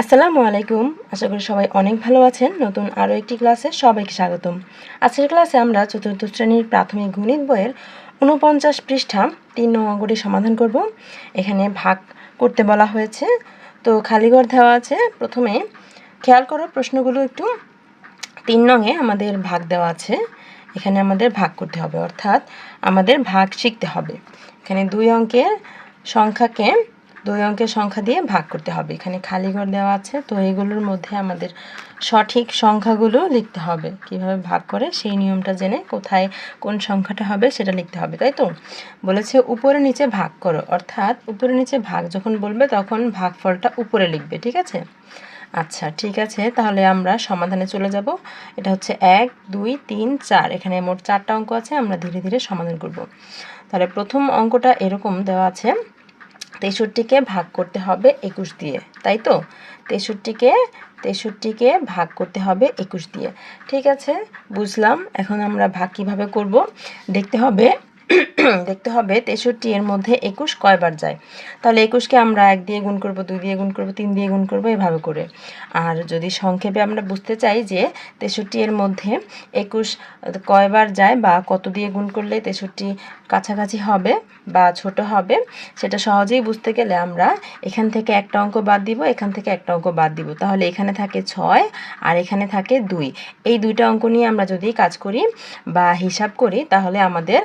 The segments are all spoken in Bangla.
আসসালামু আলাইকুম। আশা করি সবাই অনেক ভালো আছেন। নতুন আরও একটি ক্লাসে সবাইকে স্বাগতম। আজকের ক্লাসে আমরা চতুর্থ শ্রেণির প্রাথমিক গণিত বইয়ের উনপঞ্চাশ পৃষ্ঠা তিন নং অঙ্কটি সমাধান করব। এখানে ভাগ করতে বলা হয়েছে। তো খালিঘর দেওয়া আছে। প্রথমে খেয়াল করো প্রশ্নগুলো একটু। তিন নঙে আমাদের ভাগ দেওয়া আছে। এখানে আমাদের ভাগ করতে হবে। অর্থাৎ আমাদের ভাগ শিখতে হবে। এখানে দুই অঙ্কের সংখ্যাকে দুই অঙ্কের সংখ্যা দিয়ে ভাগ করতে হবে। এখানে খালি ঘর দেওয়া আছে, তো এগুলোর মধ্যে আমাদের সঠিক সংখ্যাগুলো লিখতে হবে। কীভাবে ভাগ করে সেই নিয়মটা জেনে কোথায় কোন সংখ্যাটা হবে সেটা লিখতে হবে, তাই তো? বলেছে উপরে নিচে ভাগ করো, অর্থাৎ উপরে নিচে ভাগ যখন বলবে তখন ভাগফলটা উপরে লিখবে, ঠিক আছে? আচ্ছা ঠিক আছে, তাহলে আমরা সমাধানে চলে যাব। এটা হচ্ছে এক, দুই, তিন, চার, এখানে মোট চারটা অঙ্ক আছে, আমরা ধীরে ধীরে সমাধান করব। তাহলে প্রথম অঙ্কটা এরকম দেওয়া আছে তেষট্টিকে ভাগ করতে হবে একুশ দিয়ে, তাই তো? তেষট্টিকে তেষট্টিকে ভাগ করতে হবে একুশ দিয়ে। ঠিক আছে, বুঝলাম। এখন আমরা ভাগ কীভাবে করব? দেখতে হবে দেখতে হবে তেষট্টি এর মধ্যে একুশ কয়বার যায়। তাহলে একুশকে আমরা এক দিয়ে গুণ করব, দুই দিয়ে গুণ করব, তিন দিয়ে গুণ করব এভাবে করে। আর যদি সংক্ষেপে আমরা বুঝতে চাই যে তেষট্টি এর মধ্যে একুশ কয়বার যায় বা কত দিয়ে গুণ করলে তেষট্টি কাছাকাছি হবে বা ছোট হবে, সেটা সহজেই বুঝতে গেলে আমরা এখান থেকে একটা অঙ্ক বাদ দিব, এখান থেকে একটা অঙ্ক বাদ দিব। তাহলে এখানে থাকে ছয় আর এখানে থাকে দুই। এই দুইটা অঙ্ক নিয়ে আমরা যদি কাজ করি বা হিসাব করি, তাহলে আমাদের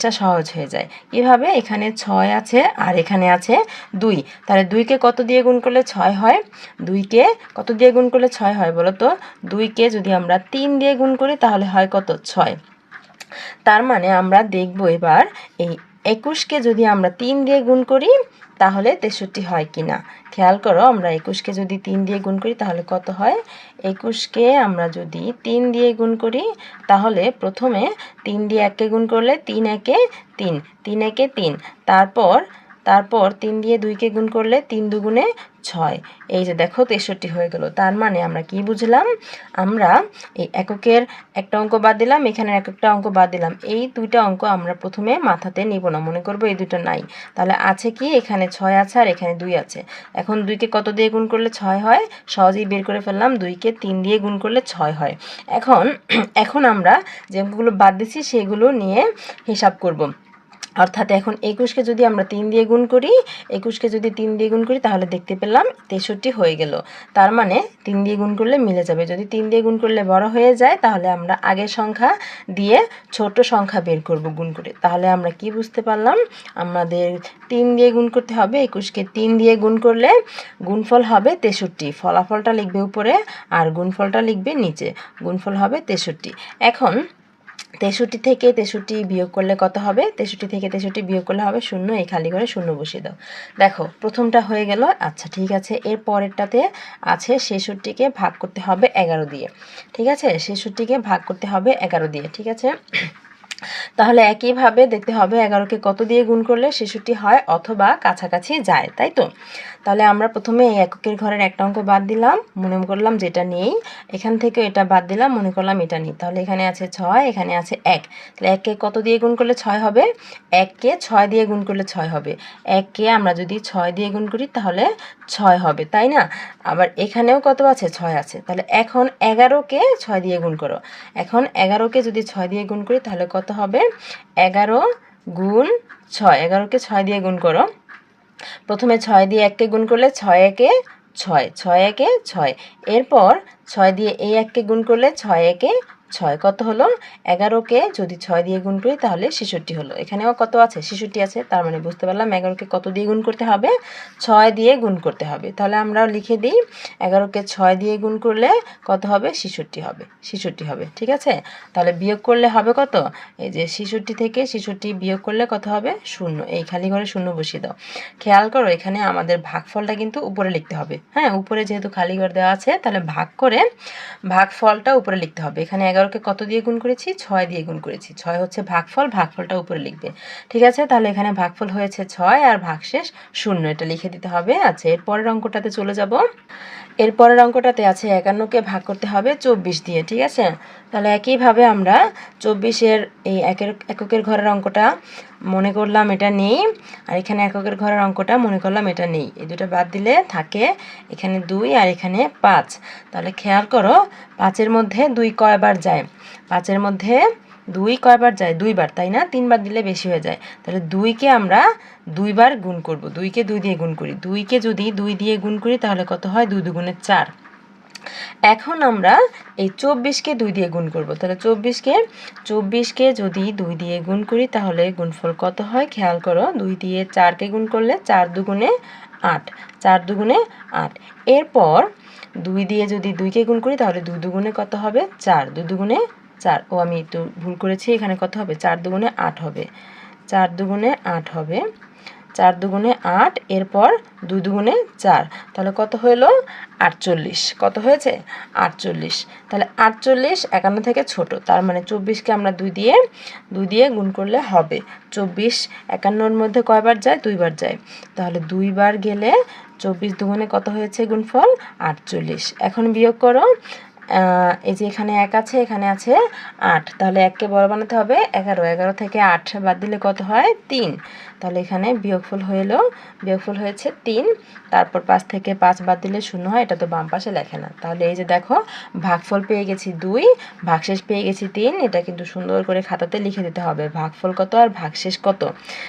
জিনিসটা সহজ হয়ে যায়। কীভাবে এখানে ছয় আছে আর এখানে আছে দুই। তাহলে দুইকে কত দিয়ে গুণ করলে ছয় হয়? দুইকে কত দিয়ে গুণ করলে ছয় হয় বলো তো? দুইকে যদি আমরা তিন দিয়ে গুণ করি তাহলে হয় কত? ছয়। তার মানে আমরা দেখব এবার এই একুশকে যদি আমরা তিন দিয়ে গুণ করি, তাহলে তেষট্টি হয় কি না খেয়াল করো, আমরা একুশকে যদি তিন দিয়ে গুণ করি, তাহলে কত হয়? একুশকে আমরা যদি তিন দিয়ে গুণ করি, তাহলে প্রথমে তিন দিয়ে একে গুণ করলে তিন একে তিন তিন একে তিন। তারপর তারপর তিন দিয়ে দুইকে গুণ করলে তিন দুগুণে ছয়। এই যে দেখো তেষট্টি হয়ে গেল। তার মানে আমরা কি বুঝলাম? আমরা এই এককের একটা অঙ্ক বাদ দিলাম এখানে এক একটা অঙ্ক বাদ দিলাম। এই দুইটা অঙ্ক আমরা প্রথমে মাথাতে নিব না, মনে করব এই দুটো নাই। তাহলে আছে কি? এখানে ছয় আছে আর এখানে দুই আছে। এখন দুইকে কত দিয়ে গুণ করলে ছয় হয়? সহজেই বের করে ফেললাম, দুইকে তিন দিয়ে গুণ করলে ছয় হয়। এখন এখন আমরা যে অঙ্কগুলো বাদ দিচ্ছি সেগুলো নিয়ে হিসাব করব। অর্থাৎ এখন একুশকে যদি আমরা তিন দিয়ে গুণ করি, একুশকে যদি তিন দিয়ে গুণ করি, তাহলে দেখতে পেলাম তেষট্টি হয়ে গেল। তার মানে তিন দিয়ে গুণ করলে মিলে যাবে। যদি তিন দিয়ে গুণ করলে বড় হয়ে যায়, তাহলে আমরা আগের সংখ্যা দিয়ে ছোট সংখ্যা বের করব গুণ করে। তাহলে আমরা কি বুঝতে পারলাম? আমাদের তিন দিয়ে গুণ করতে হবে, একুশকে তিন দিয়ে গুণ করলে গুণফল হবে তেষট্টি। ফলাফলটা লিখবে উপরে আর গুণফলটা লিখবে নিচে। গুণফল হবে তেষট্টি। এখন তেষট্টি থেকে তেষট্টি বিয়োগ করলে কত হবে? তেষট্টি থেকে তেষট্টি বিয়োগ করলে হবে শূন্য। এই খালি করে শূন্য বসিয়ে দাও। দেখো, প্রথমটা হয়ে গেল। আচ্ছা ঠিক আছে। এর পরেরটাতে আছে ছেষট্টিকে ভাগ করতে হবে এগারো দিয়ে। ঠিক আছে? ছেষট্টিকে ভাগ করতে হবে এগারো দিয়ে। ঠিক আছে? তাহলে একইভাবে দেখতে হবে এগারোকে কত দিয়ে গুণ করলে ছেষট্টি হয়? অথবা কাছাকাছি যায়, তাই তো? তাহলে আমরা প্রথমে এই এককের ঘরের একটা অঙ্ক বাদ দিলাম। মনে করলাম যেটা নেই। এখান থেকে এটা বাদ দিলাম। মনে করলাম এটা নেই। তাহলে এখানে আছে ছয়, এখানে আছে এক। তাহলে এককে কত দিয়ে গুণ করলে ছয় হবে? এককে ছয় দিয়ে গুণ করলে ছয় হবে। এককে আমরা যদি ছয় দিয়ে গুণ করি তাহলে ছয় হবে, তাই না? আবার এখানেও কত আছে? ছয় আছে। তাহলে এখন এগারোকে ছয় দিয়ে গুণ করো। এখন এগারোকে যদি ছয় দিয়ে গুণ করি তাহলে কত হবে? এগারো গুণ ছয়। এগারোকে ছয় দিয়ে গুণ করো। প্রথমে ছয় দিয়ে এককে গুণ করলে ছয় একে ছয় ছয় একে ছয়। এরপর ছয় দিয়ে এই এককে গুণ করলে ছয় একে ছয় কত হলো? এগারোকে যদি ছয় দিয়ে গুণ করি তাহলে ছেষট্টি হলো। এখানেও কত আছে? ছেষট্টি আছে, তার মানে বুঝতে পারলাম এগারোকে কত দিয়ে গুণ করতে হবে? ছয় দিয়ে গুণ করতে হবে। তাহলে আমরা লিখে দিই এগারোকে ছয় দিয়ে গুণ করলে কত হবে? ছেষট্টি হবে ছেষট্টি হবে, ঠিক আছে? তাহলে বিয়োগ করলে হবে কত? এই যে ছেষট্টি থেকে ছেষট্টি বিয়োগ করলে কত হবে? শূন্য। এই খালি ঘরে শূন্য বসিয়ে দাও। খেয়াল করো, এখানে আমাদের ভাগফলটা কিন্তু উপরে লিখতে হবে। হ্যাঁ উপরে যেহেতু খালি ঘর দেওয়া আছে, তাহলে ভাগ করে ভাগফলটা উপরে লিখতে হবে। এখানে এগারোকে কত দিয়ে গুণ করেছি? ছয় দিয়ে গুণ করেছি। ছয় হচ্ছে ভাগফল, ভাগফলটা উপরে লিখবে। ঠিক আছে? তাহলে এখানে ভাগফল হয়েছে ছয় আর ভাগশেষ শূন্য। এটা লিখে দিতে হবে। আচ্ছা এরপরের অঙ্কটাতে চলে যাব। এরপরের অঙ্কটাতে আছে একান্নকে ভাগ করতে হবে চব্বিশ দিয়ে। ঠিক আছে? তাহলে একইভাবে আমরা চব্বিশের এই একের, এককের ঘরের অঙ্কটা মনে করলাম এটা নেই। আর এখানে এককের ঘরের অঙ্কটা মনে করলাম এটা নেই। এই দুটো বাদ দিলে থাকে এখানে দুই আর এখানে পাঁচ। তাহলে খেয়াল করো, পাঁচের মধ্যে দুই কয়বার যায়? পাঁচের মধ্যে দুই কয়বার যায়? দুইবার, তাই না? তিনবার দিলে বেশি হয়ে যায়। তাহলে দুইকে আমরা দুইবার গুণ করব। দুইকে দুই দিয়ে গুণ করি। দুইকে যদি দুই দিয়ে গুণ করি, তাহলে কত হয়? দুই দুগুণের চার। এখন আমরা এই চব্বিশকে দুই দিয়ে গুণ করব। তাহলে চব্বিশকে চব্বিশকে যদি দুই দিয়ে গুণ করি, তাহলে গুণফল কত হয়? খেয়াল করো, দুই দিয়ে চারকে গুণ করলে চার দুগুণে আট, চার দুগুণে আট। এরপর দুই দিয়ে যদি দুইকে গুণ করি, তাহলে দুই দুগুণে কত হবে? চার দুই দুগুণে চার। ও, আমি একটু ভুল করেছি, এখানে কত হবে? চার দুগুণে আট হবে। চার দুগুণে আট হবে। চার দুগুণে আট, এরপর দুই দুগুণে চার। তাহলে কত হলো আটচল্লিশ। কত হয়েছে? আটচল্লিশ। তাহলে আটচল্লিশ একান্ন থেকে ছোট, তার মানে চব্বিশকে আমরা দুই দিয়ে দুই দিয়ে গুণ করলে হবে। চব্বিশ একান্নর মধ্যে কয়বার যায়? দুইবার যায়। তাহলে দুইবার গেলে চব্বিশ দুগুণে কত হয়েছে গুণফল? আটচল্লিশ। এখন বিয়োগ করো। এই যে এখানে এক আছে, এখানে আছে আট। তাহলে এককে বড় বানাতে হবে এগারো। এগারো থেকে আট বাদ দিলে কত হয়? তিন। তাহলে এখানে বিয়োগফল হলো বিয়োগফল হয়েছে তিন। তারপর পাঁচ থেকে পাঁচ বাদ দিলে শূন্য হয়, এটা তো বাম পাশে লেখে না। তাহলে এই যে দেখো, ভাগফল পেয়ে গেছি দুই, ভাগশেষ পেয়ে গেছি তিন। এটা কিন্তু সুন্দর করে খাতাতে লিখে দিতে হবে। ভাগফল কত আর ভাগশেষ কত?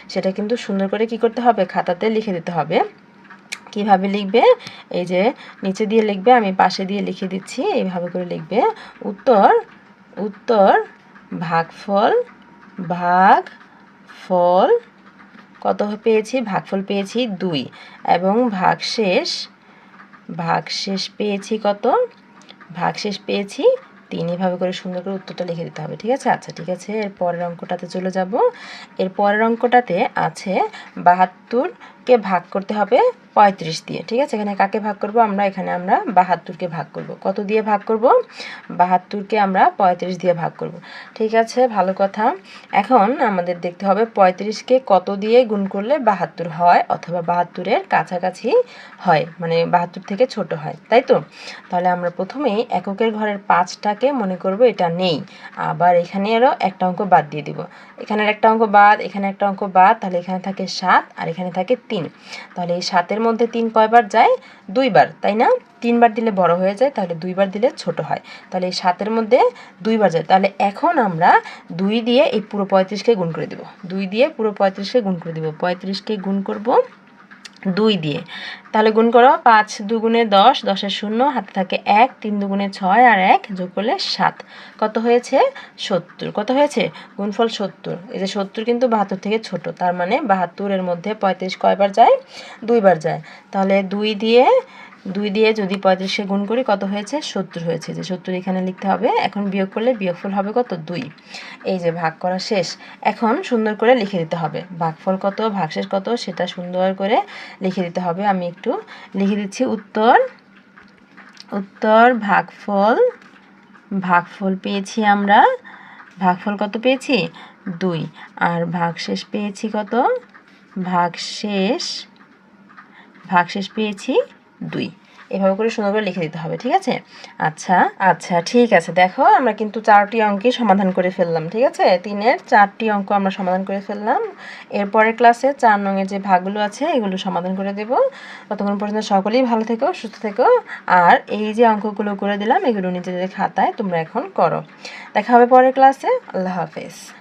সেটা কিন্তু সুন্দর করে কি করতে হবে? খাতাতে লিখে দিতে হবে। কীভাবে লিখবে? এই যে নিচে দিয়ে লিখবে, আমি পাশে দিয়ে লিখে দিচ্ছি, এইভাবে করে লিখবে। উত্তর উত্তর, ভাগফল ভাগ ফল কত পেয়েছি? ভাগফল পেয়েছি দুই। এবং ভাগশেষ ভাগশেষ পেয়েছি কত? ভাগশেষ পেয়েছি তিন। এভাবে করে সুন্দর করে উত্তরটা লিখে দিতে হবে, ঠিক আছে? আচ্ছা ঠিক আছে, এর পরের অঙ্কটাতে চলে যাব। এর পরের অঙ্কটাতে আছে বাহাত্তরকে ভাগ করতে হবে? পঁয়ত্রিশ দিয়ে, ঠিক আছে? এখানে কাকে ভাগ করব? আমরা এখানে আমরা বাহাত্তরকে ভাগ করব। কত দিয়ে ভাগ করব? বাহাত্তরকে আমরা পঁয়ত্রিশ দিয়ে ভাগ করব। ঠিক আছে? ভালো কথা। এখন আমাদের দেখতে হবে পঁয়ত্রিশকে কত দিয়ে গুণ করলে বাহাত্তর হয় অথবা বাহাত্তরের কাছাকাছি হয় মানে বাহাত্তর থেকে ছোট হয়, তাই তো? তাহলে আমরা প্রথমেই এককের ঘরের পাঁচটাকে মনে করব এটা নেই। আবার এখানে আরও একটা অঙ্ক বাদ দিয়ে দিব। এখানের একটা অঙ্ক বাদ, এখানে একটা অঙ্ক বাদ, তাহলে এখানে থাকে সাত, আর এখানে থাকে তিন। তাহলে এই সাতের মধ্যে তিন কয়বার যায়? দুইবার, তাই না? তিনবার দিলে বড় হয়ে যায়, তাহলে দুইবার দিলে ছোট হয়। তাহলে এই সাতের মধ্যে দুইবার যায়। তাহলে এখন আমরা দুই দিয়ে এই পুরো পঁয়ত্রিশকে গুণ করে দেব। দুই দিয়ে পুরো পঁয়ত্রিশকে গুণ করে দেব। পঁয়ত্রিশকে গুণ করব দুই দিয়ে। তাহলে গুণ করো পাঁচ দুগুণে দশ, দশের শূন্য, হাতে থাকে এক, তিন দুগুণে ছয় আর এক যোগ করলে সাত। কত হয়েছে? সত্তর। কত হয়েছে? গুণফল সত্তর। এই যে সত্তর কিন্তু বাহাত্তর থেকে ছোট, তার মানে বাহাত্তরের মধ্যে পঁয়ত্রিশ কয়বার যায়? দুইবার যায়। তাহলে দুই দিয়ে দুই দিয়ে যদি পঁয়ত্রিশে গুণ করি, কত হয়েছে? সত্তর হয়েছে। যে সত্তর এখানে লিখতে হবে, এখন বিয়োগ করলে বিয়োগফল হবে কত? দুই। এই যে ভাগ করা শেষ। এখন সুন্দর করে লিখে দিতে হবে। ভাগফল কত, ভাগশেষ কত, সেটা সুন্দর করে লিখে দিতে হবে। আমি একটু লিখে দিচ্ছি উত্তর। উত্তর, ভাগফল ভাগফল পেয়েছি আমরা। ভাগফল কত পেয়েছি? দুই। আর ভাগশেষ পেয়েছি কত? ভাগশেষ ভাগশেষ পেয়েছি দুই। এভাবে করে সুন্দর করে লিখে দিতে হবে, ঠিক আছে? আচ্ছা আচ্ছা ঠিক আছে। দেখো, আমরা কিন্তু চারটি অঙ্কই সমাধান করে ফেললাম, ঠিক আছে? তিনের চারটি অঙ্ক আমরা সমাধান করে ফেললাম। এরপরের ক্লাসে চার নঙের যে ভাগগুলো আছে, এগুলো সমাধান করে দেব। ততক্ষণ পর্যন্ত সকলেই ভালো থেকো, সুস্থ থেকো। আর এই যে অঙ্কগুলো করে দিলাম, এগুলো নিজেদের খাতায় তোমরা এখন করো। দেখা হবে পরের ক্লাসে আল্লাহ হাফেজ।